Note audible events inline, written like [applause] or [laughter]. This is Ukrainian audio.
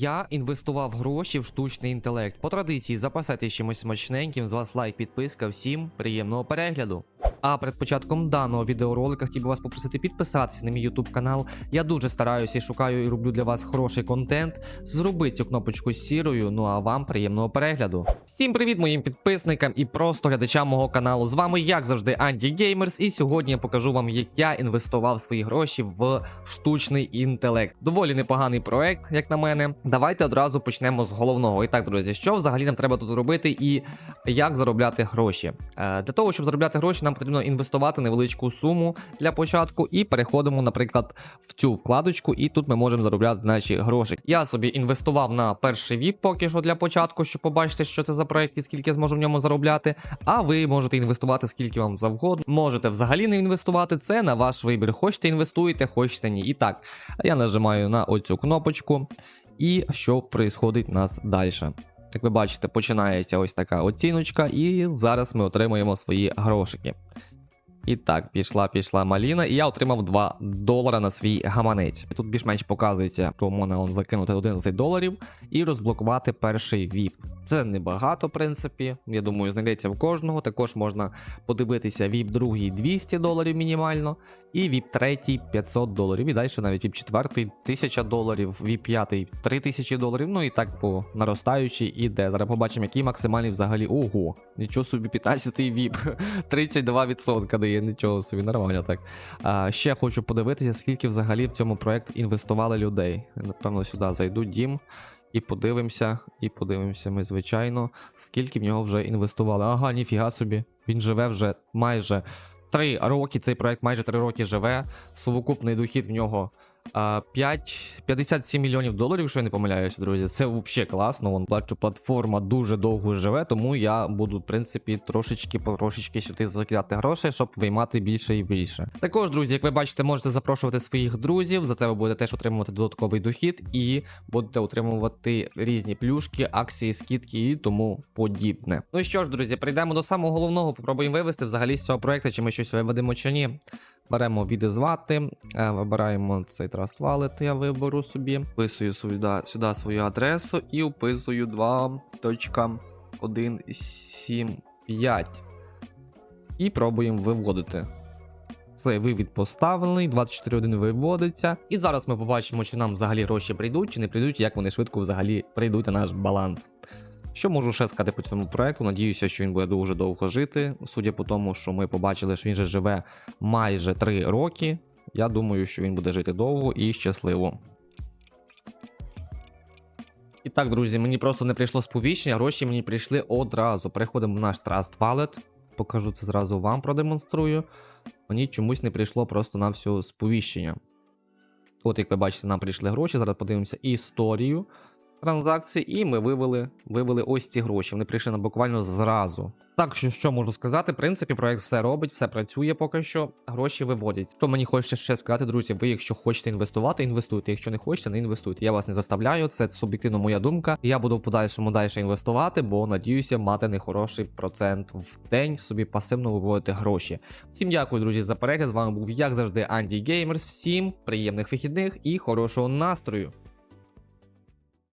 я інвестував гроші в штучний інтелект. По традиції запасайтесь чимось смачненьким. З вас лайк, підписка. Всім приємного перегляду. А перед початком даного відеоролика хотів би вас попросити підписатися на мій YouTube канал. Я дуже стараюся і шукаю і роблю для вас хороший контент. Зроби цю кнопочку сірою. Ну а вам приємного перегляду. Всім привіт моїм підписникам і просто глядачам мого каналу. З вами, як завжди, Анді Геймерс, і сьогодні я покажу вам, як я інвестував свої гроші в штучний інтелект. Доволі непоганий проект, як на мене. Давайте одразу почнемо з головного. І так, друзі, що взагалі нам треба тут робити і як заробляти гроші? Е, для того, щоб заробляти гроші, нам потрібно інвестувати невеличку суму для початку, і переходимо, наприклад, в цю вкладочку, і тут ми можемо заробляти наші гроші. Я собі інвестував на перший віп поки що для початку, щоб побачити, що це за проект і скільки я зможу в ньому заробляти. А ви можете інвестувати скільки вам завгодно. Можете взагалі не інвестувати. Це на ваш вибір. Хочете інвестуєте, хочете ні. І так, я нажимаю на оцю кнопочку. І що происходить у нас далі? Як ви бачите, починається ось така оціночка, і зараз ми отримуємо свої грошики. І так, пішла, пішла маліна, і я отримав 2 долара на свій гаманець. Тут більш-менш показується, що можна он закинути 11 доларів і розблокувати перший віп. Це небагато, в принципі. Я думаю, знайдеться в кожного. Також можна подивитися віп другий 200 доларів мінімально, і віп третій 500 доларів. І далі навіть віп четвертий 1000 доларів, віп п'ятий 3000 доларів. Ну і так по наростаючій іде. Зараз побачимо, який максимальний взагалі. Ого, нічого собі 15 віп, [laughs] 32% дає, нічого собі, нормально так. А, ще хочу подивитися, скільки взагалі в цьому проект інвестували людей. Напевно, сюди зайду дім. І подивимося, і подивимося ми, звичайно, скільки в нього вже інвестували. Ага, ніфіга собі. Він живе вже майже 3 роки. Цей проект майже 3 роки живе. Сувокупний дохід в нього 5, 57 мільйонів доларів, якщо я не помиляюся, друзі. Це взагалі класно. Вон бачу, платформа дуже довго живе, тому я буду, в принципі, трошечки трошечки сюди закидати грошей, щоб виймати більше і більше. Також, друзі, як ви бачите, можете запрошувати своїх друзів. За це ви будете теж отримувати додатковий дохід і будете отримувати різні плюшки, акції, скидки і тому подібне. Ну і що ж, друзі, прийдемо до самого головного. Попробуємо вивести взагалі з цього проекту, чи ми щось виведемо чи ні. Беремо відізвати, е, вибираємо цей Trust Wallet, я виберу собі, вписую сюди, сюди свою адресу і вписую 2.175. І пробуємо виводити. Цей вивід поставлений, 24 години виводиться. І зараз ми побачимо, чи нам взагалі гроші прийдуть, чи не прийдуть, як вони швидко взагалі прийдуть на наш баланс. Що можу ще сказати по цьому проекту? Надіюся, що він буде дуже довго жити. Судя по тому, що ми побачили, що він же живе майже 3 роки. Я думаю, що він буде жити довго і щасливо. І так, друзі, мені просто не прийшло сповіщення, гроші мені прийшли одразу. Переходимо в наш Trust Wallet. Покажу це зразу вам, продемонструю. Мені чомусь не прийшло просто на всю сповіщення. От, як ви бачите, нам прийшли гроші. Зараз подивимося історію транзакцій, і ми вивели, вивели ось ці гроші. Вони прийшли нам буквально зразу. Так що, що можу сказати, в принципі, проект все робить, все працює поки що. Гроші виводять. Що мені хочеться ще сказати, друзі, ви, якщо хочете інвестувати, інвестуйте. Якщо не хочете, не інвестуйте. Я вас не заставляю, це суб'єктивно моя думка. Я буду в подальшому далі інвестувати, бо надіюся мати нехороший процент в день собі пасивно виводити гроші. Всім дякую, друзі, за перегляд. З вами був, як завжди, Анді Геймерс. Всім приємних вихідних і хорошого настрою.